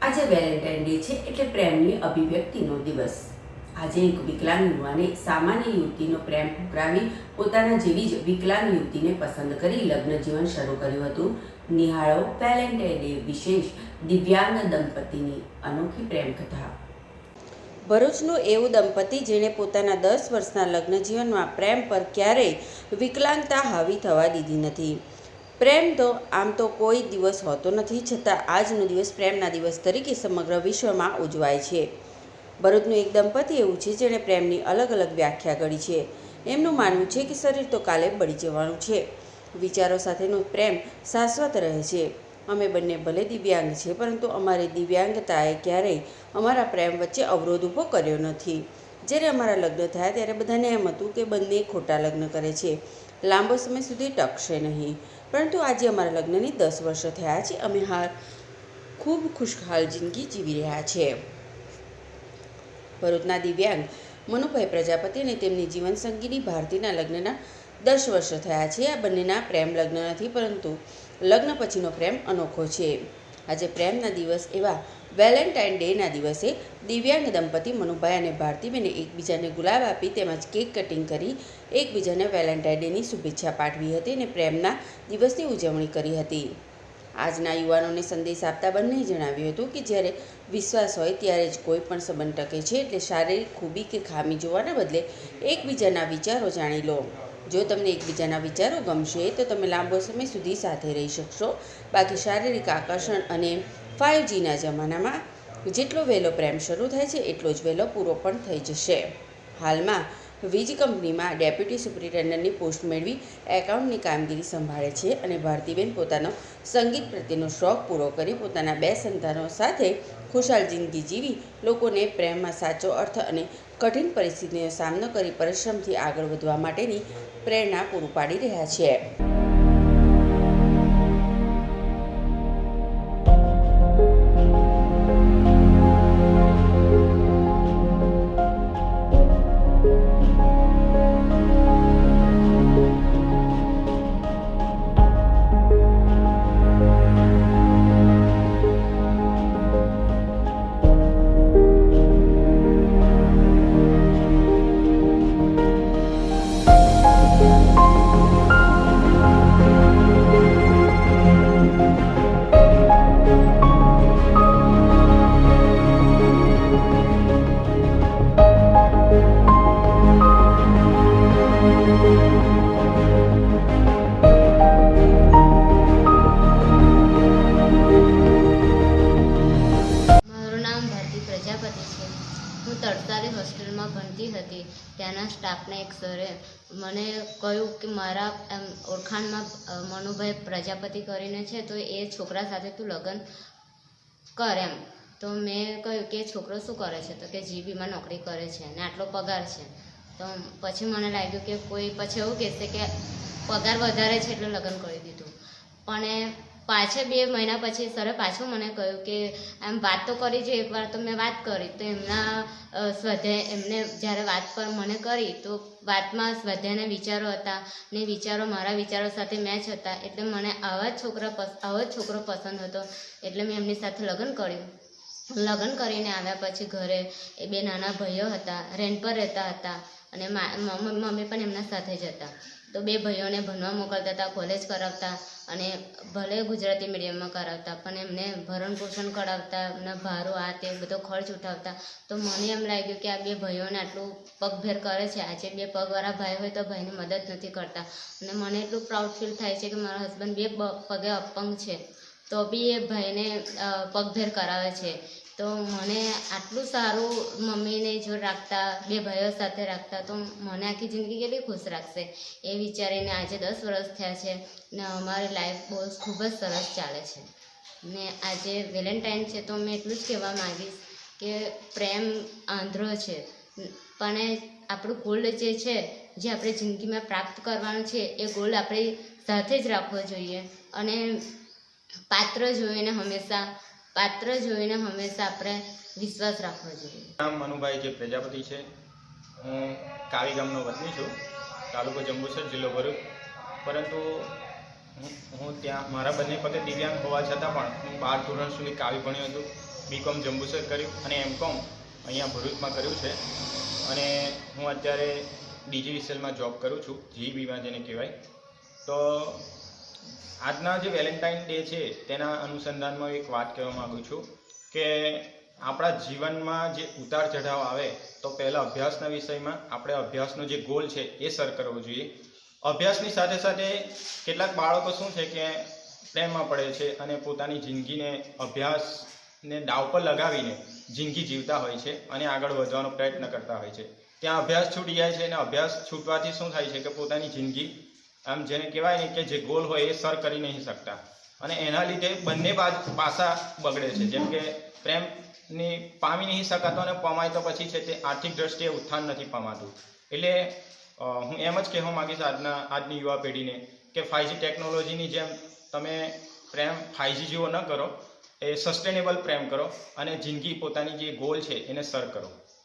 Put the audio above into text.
આજે Valentine day છે એટલે પ્રેમની અભિવ્યક્તિનો દિવસ. આજે એક વિકલાંગ યુવાને સામાન્ય યુવતીનો પ્રેમ ઠુકરાવી પોતાના જેવી જ વિકલાંગ યુવતીને પસંદ કરી લગ્ન જીવન શરૂ કર્યું હતું. નિહાળો વેલેન્ટાઇન ડે વિશેષ દિવ્યાંગ દંપતીની અનોખી પ્રેમ કથા ભરૂચનું એવું દંપતી જેણે પોતાના દસ વર્ષના લગ્ન જીવનમાં પ્રેમ પર ક્યારેય વિકલાંગતા હાવી થવા દીધી નથી. પ્રેમ તો આમ તો કોઈ દિવસ હોતો નથી, છતાં આજનો દિવસ પ્રેમના દિવસ તરીકે સમગ્ર વિશ્વમાં ઉજવાય છે. ભરૂચનું એક દંપતી એવું છે જેણે પ્રેમની અલગ અલગ વ્યાખ્યા કરી છે. એમનું માનવું છે કે શરીર તો કાલે બળી જવાનું છે. વિચારો સાથેનો પ્રેમ શાશ્વત રહે છે. અમે બંને ભલે દિવ્યાંગ છે, પરંતુ અમારી દિવ્યાંગતાએ ક્યારેય અમારા પ્રેમ વચ્ચે અવરોધ ઊભો કર્યો નથી. જ્યારે અમારા લગ્ન થયા ત્યારે બધાને એમ હતું કે બંને ખોટા લગ્ન કરે છે. લાંબો સમય સુધી ટકશે નહીં. પરંતુ આજે અમારા લગ્નની દસ વર્ષ થયા છે. અમે હાલ ખૂબ ખુશહાલ જિંદગી જીવી રહ્યા છીએ ભરૂચના દિવ્યાંગ મનુભાઈ પ્રજાપતિ અને તેમની જીવનસંગીની ભારતીના લગ્નના દસ વર્ષ થયા છે. આ બંનેના પ્રેમ લગ્ન નથી, પરંતુ લગ્ન પછીનો પ્રેમ અનોખો છે. આજે પ્રેમના દિવસ એવા વેલેન્ટાઇન ડેના દિવસે દિવ્યાંગ દંપતી મનુભાઈ અને ભારતીબેને એકબીજાને ગુલાબ આપી તેમજ કેક કટિંગ કરી એકબીજાને વેલેન્ટાઇન ડેની શુભેચ્છા પાઠવી હતી અને પ્રેમના દિવસની ઉજવણી કરી હતી. આજના યુવાનોને સંદેશ આપતા બંનેએ જણાવ્યું હતું કે જ્યારે વિશ્વાસ હોય ત્યારે જ કોઈ પણ સંબંધ ટકે છે એટલે શારીરિક ખૂબી કે ખામી જોવાના બદલે એકબીજાના વિચારો જાણી લો. જો તમને એકબીજાના વિચારો ગમશે તો તમે લાંબો સમય સુધી સાથે રહી શકશો. બાકી શારીરિક આકર્ષણ અને ફાઇવ જીના જમાનામાં જેટલો વહેલો પ્રેમ શરૂ થાય છે, એટલો જ વહેલો પૂરો પણ થઈ જશે. હાલમાં વીજ કંપનીમાં ડેપ્યુટી સુપ્રિન્ટેન્ડન્ટની પોસ્ટ મેળવી એકાઉન્ટની કામગીરી સંભાળે છે અને ભારતીબેન પોતાનો સંગીત પ્રત્યેનો શોખ પૂરો કરી પોતાના બે સંતાનો સાથે ખુશાલ જિંદગી જીવી લોકોને પ્રેમમાં સાચો અર્થ અને કઠિન પરિસ્થિતિનો સામનો કરી પરિશ્રમથી આગળ વધવા માટેની પ્રેરણા પૂરું પાડી રહ્યા છે. ભારતી છે હું તડસાલી હોસ્ટેલમાં ભણતી હતી. ત્યાંના સ્ટાફના એક સરે મને કહ્યું કે મારા એમ ઓળખાણમાં મનુભાઈ પ્રજાપતિ કરીને છે, તો એ છોકરા સાથે તું લગ્ન કર એમ. તો મેં કહ્યું કે છોકરો શું કરે છે? તો કે જીબીમાં નોકરી કરે છે ને આટલો પગાર છે. તો પછી મને લાગ્યું કે કોઈ પછી એવું કહેશે કે પગાર વધારે છે એટલે લગ્ન કરી દીધું. પણ એ પાછળ બે મહિના પછી સરે પાછું મને કહ્યું કે, આમ વાત તો કરી છે એકવાર તો મેં વાત કરી. તો એમના સ્વાધ્યાય એમને જ્યારે વાત પર મને કરી તો વાતમાં સ્વાધ્યાયના વિચારો હતા ને વિચારો મારા વિચારો સાથે મેચ હતા. એટલે મને આવા જ છોકરા આવો જ છોકરો પસંદ હતો. એટલે મેં એમની સાથે લગ્ન કર્યું. લગ્ન કરીને આવ્યા પછી ઘરે એ બે નાના ભાઈઓ હતા. રેન્ટ પર રહેતા હતા અને મમ્મી પણ એમના સાથે જ હતા. તો બે ભાઈઓને ભણવા મોકલતા હતા કોલેજ કરાવતા અને ભલે ગુજરાતી મીડિયમમાં કરાવતા, પણ એમને ભરણ પોષણ કરાવતા, એમના ભારો, આ તે બધો ખર્ચ ઉઠાવતા. તો મને એમ લાગ્યું કે આ બે ભાઈઓને આટલું પગભેર કરે છે. આજે બે પગવાળા ભાઈ હોય તો ભાઈને મદદ નથી કરતા. અને મને એટલું પ્રાઉડ ફીલ થાય છે કે મારા હસબન્ડ બે પગે અપંગ છે. તો બી એ ભાઈને પગભેર કરાવે છે. તો મને આટલું સારું મમ્મીને જો રાખતા, બે ભાઈઓ સાથે રાખતા, તો મને આખી જિંદગી કેટલી ખુશ રાખશે? એ વિચારીને આજે દસ વર્ષ થયા છે ને અમારી લાઈફ બહુ ખૂબ જ સરસ ચાલે છે. ને આજે વેલેન્ટાઇન છે તો મેં એટલું જ કહેવા માંગીશ કે પ્રેમ આંધ્રો છે. પણ આપણું ગોલ્ડ જે છે, જે આપણે જિંદગીમાં પ્રાપ્ત કરવાનું છે, એ ગોલ્ડ આપણે સાથે જ રાખવો જોઈએ. અને પાત્ર જોઈને હંમેશા પાત્ર જોઈને હંમેશા આપણે વિશ્વાસ રાખવો જોઈએ. નામ મનુભાઈ જે પ્રજાપતિ છે. હું કાવી ગામનો વતની છું. તાલુકો જંબુસર જિલ્લો ભરૂચ. પરંતુ હું ત્યાં, મારા બંને પગે દિવ્યાંગ હોવા છતાં પણ હું બાર ધોરણ સુધી કાવી ભણ્યો હતો. બીકોમ જંબુસર કર્યું અને એમકોમ અહીંયા ભરૂચમાં કર્યું છે. અને હું અત્યારે ડીજીવીસીએલમાં જોબ કરું છું. જીઈબીમાં જેને કહેવાય. તો આજના જે વેલેન્ટાઇન ડે છે, તેના અનુસંધાનમાં એક વાત કહેવા માગું છું કે આપણા જીવનમાં જે ઉતાર ચઢાવ આવે, તો પહેલાં અભ્યાસના વિષયમાં આપણે અભ્યાસનો જે ગોલ છે, એ સર કરવો જોઈએ. અભ્યાસની સાથે સાથે કેટલાક બાળકો શું છે કે પ્રેમમાં પડે છે અને પોતાની જિંદગીને અભ્યાસને દાવ પર લગાવીને જિંદગી જીવતા હોય છે અને આગળ વધવાનો પ્રયત્ન કરતા હોય છે. ત્યાં અભ્યાસ છૂટી જાય છે અને અભ્યાસ છૂટવાથી શું થાય છે કે પોતાની જિંદગી આમ જેને કહેવાય ને કે જે ગોલ હોય એ સર કરી નહીં શકતા. અને એના લીધે બંને પાસા બગડે છે. જેમ કે પ્રેમની પામી નહીં શકાતો અને પમાય તો પછી છે તે આર્થિક દ્રષ્ટિએ ઉત્થાન નથી પમાતું. એટલે હું એમ જ કહેવા માંગીશ આજના, આજની યુવા પેઢીને કે ફાઇવજી ટેકનોલોજીની જેમ તમે પ્રેમ ફાઇવજી જેવો ન કરો, એ સસ્ટેનેબલ પ્રેમ કરો અને જિંદગી પોતાની જે ગોલ છે એને સર કરો.